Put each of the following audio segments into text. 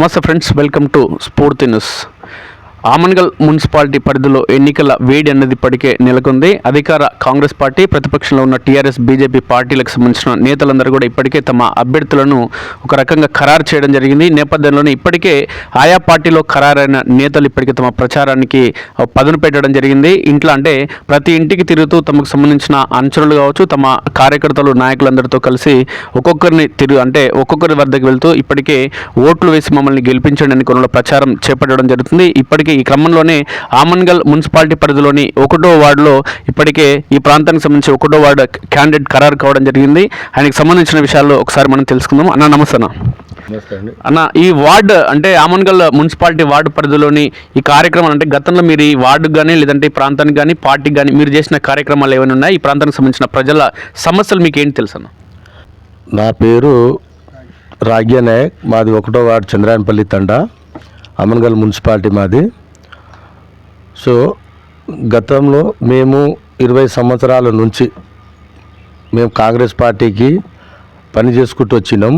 నమస్తే friends welcome to Spoorthi news. Amangal municipality పరిధిలో ఎన్నికల వేడి అన్నది ఇప్పటికే నెలకొంది. అధికార కాంగ్రెస్ పార్టీ ప్రతిపక్షంలో ఉన్న టీఆర్ఎస్ బీజేపీ పార్టీలకు సంబంధించిన నేతలందరూ కూడా ఇప్పటికే తమ అభ్యర్థులను ఒక రకంగా ఖరారు చేయడం జరిగింది. నేపథ్యంలోనే ఇప్పటికే ఆయా పార్టీలో ఖరారైన నేతలు ఇప్పటికే తమ ప్రచారానికి పదును పెట్టడం జరిగింది. ఇంట్లో అంటే ప్రతి ఇంటికి తిరుగుతూ తమకు సంబంధించిన అనుచరులు కావచ్చు తమ కార్యకర్తలు నాయకులందరితో కలిసి ఒక్కొక్కరిని తిరుగు అంటే ఒక్కొక్కరి వద్దకు వెళ్తూ ఇప్పటికే ఓట్లు వేసి మమ్మల్ని గెలిపించండి అని కొనలో ప్రచారం చేపట్టడం జరుగుతుంది. ఇప్పటికే ఈ క్రమంలోనే ఆమన్గల్ మున్సిపాలిటీ పరిధిలోని ఒకటో వార్డులో ఇప్పటికే ఈ ప్రాంతానికి సంబంధించి ఒకటో వార్డు క్యాండిడేట్ ఖరారు కావడం జరిగింది. ఆయనకు సంబంధించిన విషయాల్లో ఒకసారి మనం తెలుసుకుందాం. అన్న నమస్తే అన్న. ఈ వార్డు అంటే ఆమన్గల్ మున్సిపాలిటీ వార్డు పరిధిలోని ఈ కార్యక్రమాలు అంటే గతంలో మీరు ఈ వార్డుకు కానీ లేదంటే ఈ ప్రాంతానికి కానీ పార్టీకి కానీ మీరు చేసిన కార్యక్రమాలు ఏమైనా ఉన్నాయి? ఈ ప్రాంతానికి సంబంధించిన ప్రజల సమస్యలు మీకు ఏంటి తెలుసు అన్న? నా పేరు రాగ్య నాయక్ మాది ఒకటో వార్డు చంద్రాయనపల్లి తండ. అమన్గల్ మున్సిపాలిటీ మాది. సో గతంలో మేము ఇరవై సంవత్సరాల నుంచి మేము కాంగ్రెస్ పార్టీకి పని చేసుకుంటూ వచ్చినాం.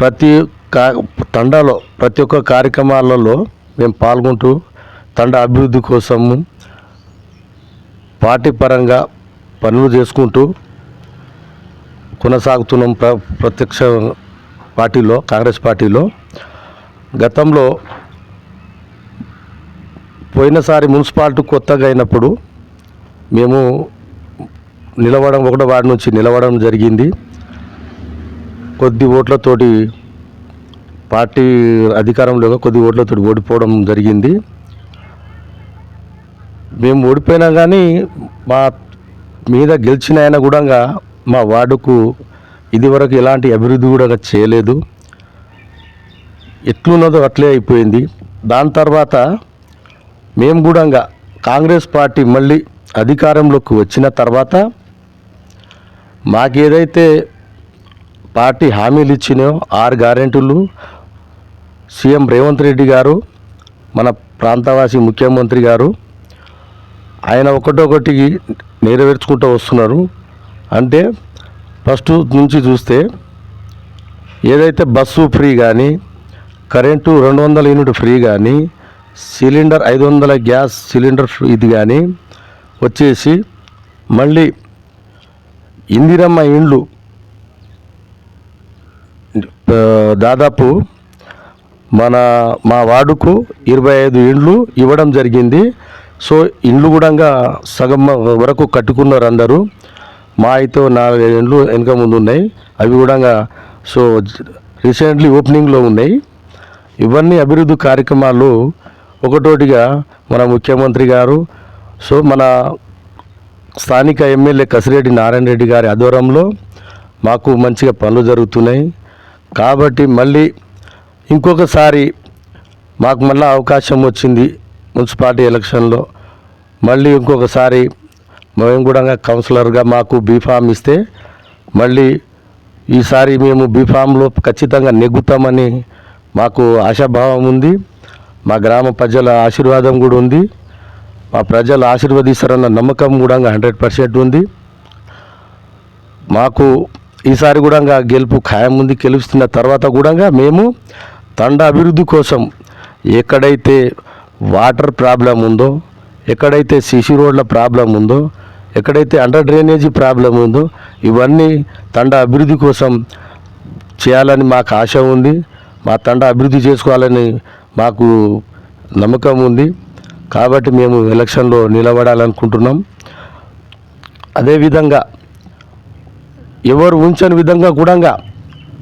ప్రతి కా తండాలో ప్రతి ఒక్క కార్యక్రమాలలో మేము పాల్గొంటూ తండ అభివృద్ధి కోసము పార్టీ పరంగా పనులు చేసుకుంటూ కొనసాగుతున్నాం ప్ర ప్రత్యక్ష పార్టీలో కాంగ్రెస్ పార్టీలో. గతంలో పోయినసారి మున్సిపాలిటీ కొత్తగా అయినప్పుడు మేము నిలవడం ఒకటో వార్డు నుంచి నిలవడం జరిగింది. కొద్ది ఓట్లతోటి పార్టీ అధికారంలో కొద్ది ఓట్లతోటి ఓడిపోవడం జరిగింది. మేము ఓడిపోయినా కానీ మా మీద గెలిచిన ఆయన కూడా మా వార్డుకు ఇదివరకు ఎలాంటి అభివృద్ధి కూడా చేయలేదు. ఎట్లున్నదో అట్లే అయిపోయింది. దాని తర్వాత మేము కూడా కాంగ్రెస్ పార్టీ మళ్ళీ అధికారంలోకి వచ్చిన తర్వాత మాకేదైతే పార్టీ హామీలు ఇచ్చినాయో ఆరు గ్యారెంటీలు సీఎం రేవంత్ రెడ్డి గారు మన ప్రాంతవాసి ముఖ్యమంత్రి గారు ఆయన ఒకటొకటి నెరవేర్చుకుంటూ వస్తున్నారు. అంటే ఫస్ట్ నుంచి చూస్తే ఏదైతే బస్సు ఫ్రీ కానీ కరెంటు రెండు వందల యూనిట్ ఫ్రీ కానీ సిలిండర్ ఐదు వందల గ్యాస్ సిలిండర్ ఇది కానీ వచ్చేసి మళ్ళీ ఇందిరమ్మ ఇండ్లు దాదాపు మన మా వార్డుకు ఇరవై ఐదు ఇండ్లు ఇవ్వడం జరిగింది. సో ఇండ్లు కూడా సగం వరకు కట్టుకున్నారు అందరూ. మా అయితే నాలుగైదు ఇండ్లు వెనక ముందు ఉన్నాయి. అవి కూడా సో రీసెంట్లీ ఓపెనింగ్లో ఉన్నాయి. ఇవన్నీ అభివృద్ధి కార్యక్రమాలు ఒకటోటిగా మన ముఖ్యమంత్రి గారు సో మన స్థానిక ఎమ్మెల్యే కసిరెడ్డి నారాయణ రెడ్డి గారి ఆధ్వర్యంలో మాకు మంచిగా పనులు జరుగుతున్నాయి. కాబట్టి మళ్ళీ ఇంకొకసారి మాకు మళ్ళీ అవకాశం వచ్చింది మున్సిపాలిటీ ఎలక్షన్లో. మళ్ళీ ఇంకొకసారి మేము కూడా కౌన్సిలర్గా మాకు బీఫామ్ ఇస్తే మళ్ళీ ఈసారి మేము బీఫామ్లో ఖచ్చితంగా నెగ్గుతామని మాకు ఆశాభావం ఉంది. మా గ్రామ ప్రజల ఆశీర్వాదం కూడా ఉంది. మా ప్రజలు ఆశీర్వదిస్తారన్న నమ్మకం కూడా హండ్రెడ్ పర్సెంట్ ఉంది. మాకు ఈసారి కూడా గెలుపు ఖాయం ఉంది గెలుస్తున్న తర్వాత కూడా మేము తండ అభివృద్ధి కోసం ఎక్కడైతే వాటర్ ప్రాబ్లం ఉందో ఎక్కడైతే సిసి రోడ్ల ప్రాబ్లం ఉందో ఎక్కడైతే అండర్ డ్రైనేజీ ప్రాబ్లం ఉందో ఇవన్నీ తండ అభివృద్ధి కోసం చేయాలని మాకు ఆశ ఉంది. మా తండ అభివృద్ధి చేసుకోవాలని మాకు నమ్మకం ఉంది. కాబట్టి మేము ఎలక్షన్లో నిలబడాలనుకుంటున్నాం. అదేవిధంగా ఎవరు ఉంచని విధంగా కూడా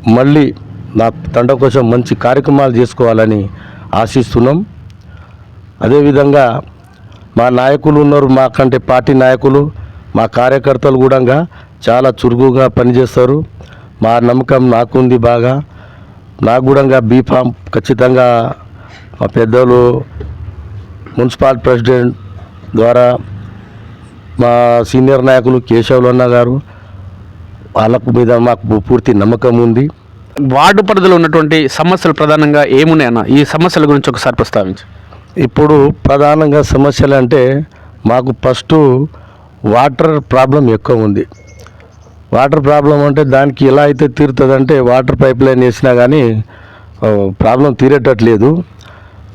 మళ్ళీ నా తండ కోసం మంచి కార్యక్రమాలు చేసుకోవాలని ఆశిస్తున్నాం. అదేవిధంగా మా నాయకులు ఉన్నారు మాకంటే పార్టీ నాయకులు మా కార్యకర్తలు కూడా చాలా చురుకుగా పనిచేస్తారు. మా నమ్మకం నాకుంది బాగా. నాకు కూడా బీఫామ్ ఖచ్చితంగా మా పెద్దలు మున్సిపల్ ప్రెసిడెంట్ ద్వారా మా సీనియర్ నాయకులు కేశవులన్న గారు వాళ్ళకు మీద మాకు పూర్తి నమ్మకం ఉంది. వార్డు పరిధిలో ఉన్నటువంటి సమస్యలు ప్రధానంగా ఏమున్నాయన్న ఈ సమస్యల గురించి ఒకసారి ప్రస్తావించు. ఇప్పుడు ప్రధానంగా సమస్యలు అంటే మాకు ఫస్ట్ వాటర్ ప్రాబ్లం ఎక్కువ ఉంది. వాటర్ ప్రాబ్లం అంటే దానికి ఎలా అయితే తీరుతుందంటే వాటర్ పైప్ లైన్ వేసినా కానీ ప్రాబ్లం తీరేటట్లేదు.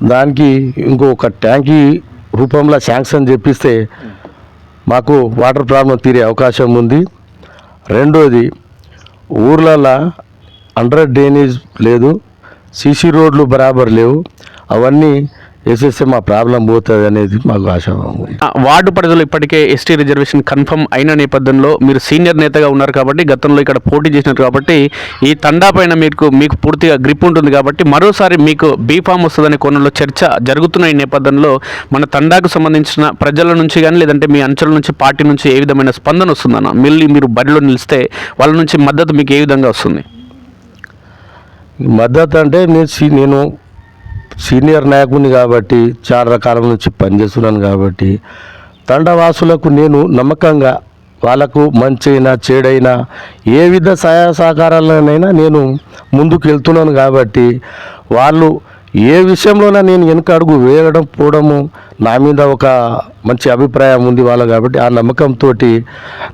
దానికి ఇంకొక ట్యాంకీ రూపంలో శాంక్షన్ చేపిస్తే మాకు వాటర్ ప్రాబ్లం తీరే అవకాశం ఉంది. రెండోది ఊర్లలో అండర్ డ్రైనేజ్ లేదు సీసీ రోడ్లు బరాబర్ లేవు. అవన్నీ వేసేస్తే మా ప్రాబ్లం పోతుంది అనేది మాకు ఆశ వార్డు పరిధిలో ఇప్పటికే ఎస్టీ రిజర్వేషన్ కన్ఫర్మ్ అయిన నేపథ్యంలో మీరు సీనియర్ నేతగా ఉన్నారు కాబట్టి గతంలో ఇక్కడ పోటీ చేసినారు కాబట్టి ఈ తండా పైన మీకు మీకు పూర్తిగా గ్రిప్ ఉంటుంది కాబట్టి మరోసారి మీకు బీఫామ్ వస్తుందనే కోణంలో చర్చ జరుగుతున్న ఈ నేపథ్యంలో మన తండాకు సంబంధించిన ప్రజల నుంచి కానీ లేదంటే మీ అంచెల నుంచి పార్టీ నుంచి ఏ విధమైన స్పందన వస్తుందన్న? మళ్ళీ మీరు బరిలో నిలిస్తే వాళ్ళ నుంచి మద్దతు మీకు ఏ విధంగా వస్తుంది? మద్దతు అంటే నేను నేను సీనియర్ నాయకుడిని కాబట్టి చాలా రకాల నుంచి పనిచేస్తున్నాను కాబట్టి తండవాసులకు నేను నమ్మకంగా వాళ్ళకు మంచైనా చెడైనా ఏ విధ సహాయ సహకారాలనైనా నేను ముందుకు వెళ్తున్నాను కాబట్టి వాళ్ళు ఏ విషయంలోనైనా నేను వెనుక అడుగు వేయడం పోవడము నా మీద ఒక మంచి అభిప్రాయం ఉంది వాళ్ళ కాబట్టి ఆ నమ్మకంతో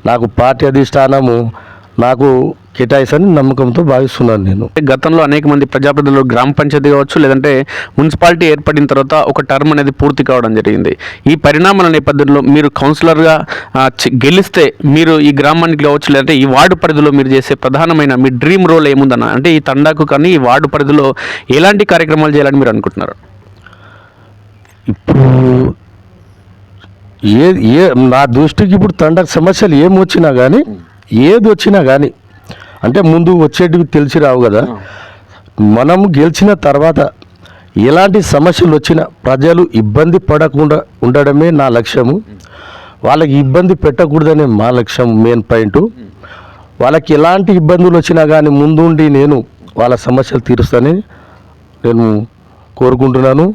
నాకు పార్టీ అధిష్టానము నాకు కేటాయిసని నమ్మకంతో భావిస్తున్నాను నేను. గతంలో అనేక మంది ప్రజాప్రతినిధులు గ్రామ పంచాయతీ కావచ్చు లేదంటే మున్సిపాలిటీ ఏర్పడిన తర్వాత ఒక టర్మ్ అనేది పూర్తి కావడం జరిగింది. ఈ పరిణామాల నేపథ్యంలో మీరు కౌన్సిలర్గా గెలిస్తే మీరు ఈ గ్రామానికి కావచ్చు లేదంటే ఈ వార్డు పరిధిలో మీరు చేసే ప్రధానమైన మీ డ్రీమ్ రోల్ ఏముందన్న అంటే ఈ తండాకు కానీ ఈ వార్డు పరిధిలో ఎలాంటి కార్యక్రమాలు చేయాలని మీరు అనుకుంటున్నారు? ఇప్పుడు ఏ ఏ నా దృష్టికి ఇప్పుడు తండ సమస్యలు ఏం వచ్చినా కానీ ఏది వచ్చినా కానీ అంటే ముందు వచ్చేటివి తెలిసి రావు కదా. మనం గెలిచిన తర్వాత ఎలాంటి సమస్యలు వచ్చినా ప్రజలు ఇబ్బంది పడకుండా ఉండడమే నా లక్ష్యము. వాళ్ళకి ఇబ్బంది పెట్టకూడదనే మా లక్ష్యం మెయిన్ పాయింట్ వాళ్ళకి ఎలాంటి ఇబ్బందులు వచ్చినా కానీ ముందుండి నేను వాళ్ళ సమస్యలు తీరుస్తానని నేను కోరుకుంటున్నాను.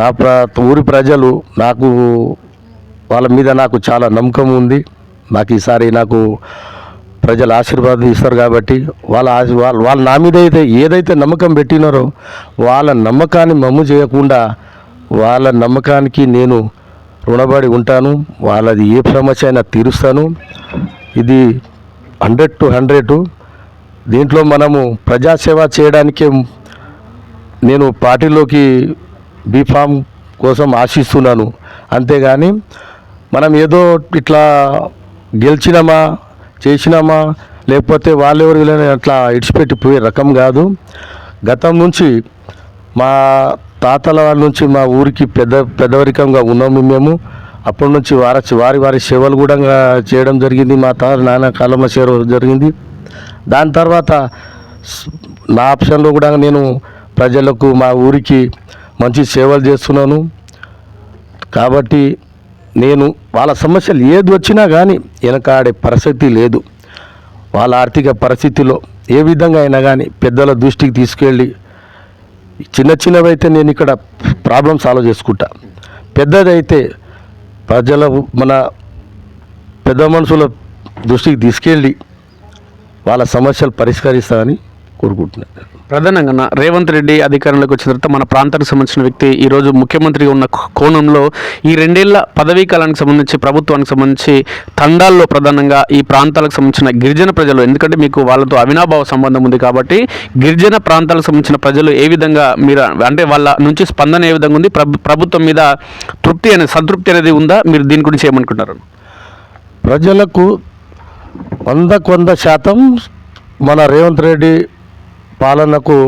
నా ప్ర ఊరి ప్రజలు నాకు వాళ్ళ మీద నాకు చాలా నమ్మకం ఉంది. నాకు ఈసారి నాకు ప్రజలు ఆశీర్వాదం ఇస్తారు కాబట్టి వాళ్ళ ఆశ- వాళ్ళ వాళ్ళ నా మీద అయితే ఏదైతే నమ్మకం పెట్టినారో వాళ్ళ నమ్మకాన్ని మమ్ము చేయకుండా వాళ్ళ నమ్మకానికి నేను రుణపడి ఉంటాను. వాళ్ళది ఏ సమస్య అయినా తీరుస్తాను. ఇది హండ్రెడ్ టు హండ్రెడ్. దీంట్లో మనము ప్రజాసేవ చేయడానికే నేను పార్టీలోకి బీఫామ్ కోసం ఆశిస్తున్నాను. అంతేగాని మనం ఏదో ఇట్లా గెలిచినామా చేసినామా? లేకపోతే వాళ్ళెవరు వీళ్ళని అట్లా ఇడిచిపెట్టి పోయే రకం కాదు. గతం నుంచి మా తాతల వాళ్ళ నుంచి మా ఊరికి పెద్ద పెద్దవరికంగా ఉన్నాము మేము. అప్పటి నుంచి వారి వారి వారి సేవలు కూడా చేయడం జరిగింది. మా తాత నాన్న కాలంలో సేవ జరిగింది. దాని తర్వాత నా ఆప్షన్లో కూడా నేను ప్రజలకు మా ఊరికి మంచి సేవలు చేస్తున్నాను. కాబట్టి నేను వాళ్ళ సమస్యలు ఏది వచ్చినా కానీ వెనకాడే పరిస్థితి లేదు. వాళ్ళ ఆర్థిక పరిస్థితిలో ఏ విధంగా అయినా కానీ పెద్దల దృష్టికి తీసుకెళ్ళి చిన్న చిన్నవైతే నేను ఇక్కడ ప్రాబ్లం సాల్వ్ చేసుకుంటా. పెద్దదైతే ప్రజల మన పెద్ద మనుషుల దృష్టికి తీసుకెళ్ళి వాళ్ళ సమస్యలు పరిష్కరిస్తామని కోరుకుంటున్నాను ప్రధానంగా రేవంత్ రెడ్డి అధికారంలోకి వచ్చిన తర్వాత మన ప్రాంతానికి సంబంధించిన వ్యక్తి ఈరోజు ముఖ్యమంత్రిగా ఉన్న కోణంలో ఈ రెండేళ్ళ పదవీ కాలానికి సంబంధించి ప్రభుత్వానికి సంబంధించి తండాల్లో ప్రధానంగా ఈ ప్రాంతాలకు సంబంధించిన గిరిజన ప్రజలు ఎందుకంటే మీకు వాళ్ళతో అవినాభావ సంబంధం ఉంది కాబట్టి గిరిజన ప్రాంతాలకు సంబంధించిన ప్రజలు ఏ విధంగా మీరు అంటే వాళ్ళ నుంచి స్పందన ఏ విధంగా ఉంది ప్రభుత్వం మీద తృప్తి అనేది సంతృప్తి అనేది ఉందా? మీరు దీని గురించి ఏమనుకుంటారు ప్రజలకు వందకు వంద శాతం మన రేవంత్ రెడ్డి పాలనకు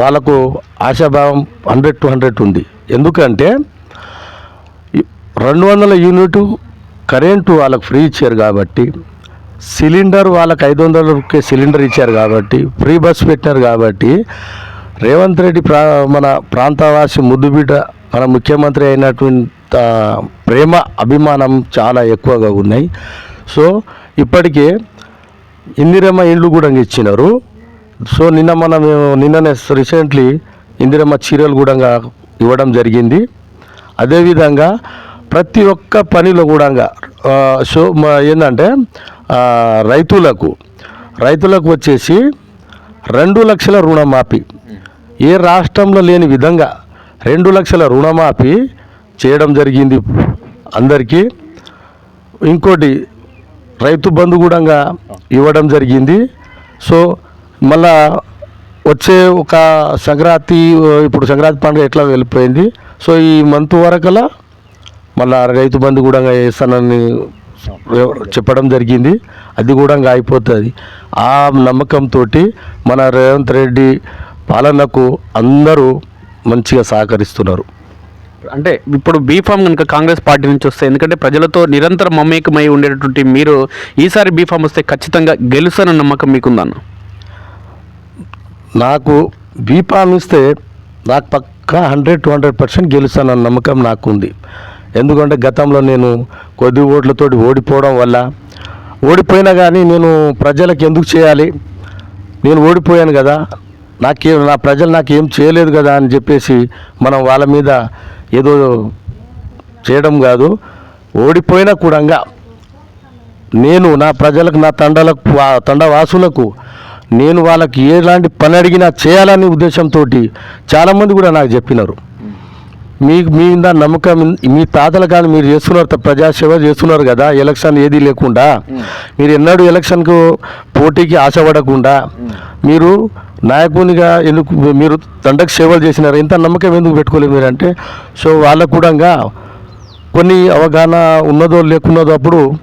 వాళ్ళకు ఆశాభావం హండ్రెడ్ టు హండ్రెడ్ ఉంది. ఎందుకంటే రెండు వందల యూనిట్ కరెంటు వాళ్ళకు ఫ్రీ ఇచ్చారు కాబట్టి సిలిండర్ వాళ్ళకి ఐదు వందలకే సిలిండర్ ఇచ్చారు కాబట్టి ఫ్రీ బస్ పెట్టినారు కాబట్టి రేవంత్ రెడ్డి ప్రా మన ప్రాంతవాసి ముద్దుబిడ్డ మన ముఖ్యమంత్రి అయినటువంటి ప్రేమ అభిమానం చాలా ఎక్కువగా ఉన్నాయి. సో ఇప్పటికే ఇందిరమ్మ ఇళ్ళు కూడా ఇచ్చినారు. సో నిన్న మనం నిన్ననే రీసెంట్లీ ఇందిరమ్మ చీరలు కూడా ఇవ్వడం జరిగింది. అదేవిధంగా ప్రతి ఒక్క పనిలో కూడా సో ఏంటంటే రైతులకు రైతులకు వచ్చేసి రెండు లక్షల రుణమాఫీ. ఏ రాష్ట్రంలో లేని విధంగా రెండు లక్షల రుణమాఫీ చేయడం జరిగింది అందరికీ. ఇంకోటి రైతు బంధు కూడా ఇవ్వడం జరిగింది. సో మళ్ళా వచ్చే ఒక సంక్రాంతి ఇప్పుడు సంక్రాంతి పండుగ ఎట్లా వెళ్ళిపోయింది? సో ఈ మంత్ వరకలా మళ్ళా రైతు బంధు కూడా వేస్తానని చెప్పడం జరిగింది. అది కూడా అయిపోతుంది. ఆ నమ్మకంతో మన రేవంత్ రెడ్డి పాలనకు అందరూ మంచిగా సహకరిస్తున్నారు. అంటే ఇప్పుడు బీఫామ్ కనుక కాంగ్రెస్ పార్టీ నుంచి వస్తే ఎందుకంటే ప్రజలతో నిరంతరం మమేకమై ఉండేటటువంటి మీరు ఈసారి బీఫామ్ వస్తే ఖచ్చితంగా గెలుస్తానన్న నమ్మకం మీకుందన్న? నాకు బీపామ్ ఇస్తే నాకు పక్కా హండ్రెడ్ టూ హండ్రెడ్ పర్సెంట్ గెలుస్తానన్న నమ్మకం నాకు ఉంది ఎందుకంటే గతంలో నేను కొద్ది ఓట్లతోటి ఓడిపోవడం వల్ల ఓడిపోయినా కానీ నేను ప్రజలకు ఎందుకు చేయాలి? నేను ఓడిపోయాను కదా. నాకే నా ప్రజలు నాకేం చేయలేదు కదా అని చెప్పేసి మనం వాళ్ళ మీద ఏదో చేయడం కాదు. ఓడిపోయినా కూడా నేను నా ప్రజలకు నా తండలకు తండవాసులకు నేను వాళ్ళకి ఎలాంటి పని అడిగినా చేయాలనే ఉద్దేశంతో చాలామంది కూడా నాకు చెప్పినారు. మీకు మీ మీద నమ్మకం మీ తాతల కానీ మీరు చేస్తున్నారు ప్రజాసేవ చేస్తున్నారు కదా ఎలక్షన్ ఏది లేకుండా మీరు ఎన్నడూ ఎలక్షన్కు పోటీకి ఆశపడకుండా మీరు నాయకునిగా ఎందుకు మీరు తండకు సేవలు చేసినారు ఇంత నమ్మకం ఎందుకు పెట్టుకోలేదు మీరు అంటే సో వాళ్ళకు కూడా కొన్ని అవగాహన ఉన్నదో లేకున్నదో అప్పుడు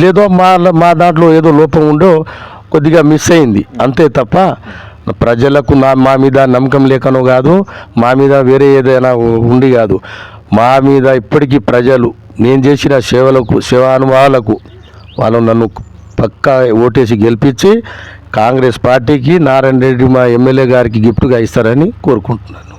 లేదో మా మా దాంట్లో ఏదో లోపం ఉండో కొద్దిగా మిస్ అయింది. అంతే తప్ప ప్రజలకు నా మా మీద నమ్మకం లేకనో కాదు మా మీద వేరే ఏదైనా ఉండి కాదు. మా మీద ఇప్పటికీ ప్రజలు నేను చేసిన సేవలకు సేవానుభవాలకు వాళ్ళు నన్ను పక్కా ఓటేసి గెలిపించి కాంగ్రెస్ పార్టీకి నారాయణ రెడ్డి మా ఎమ్మెల్యే గారికి గిఫ్ట్గా ఇస్తారని కోరుకుంటున్నాను.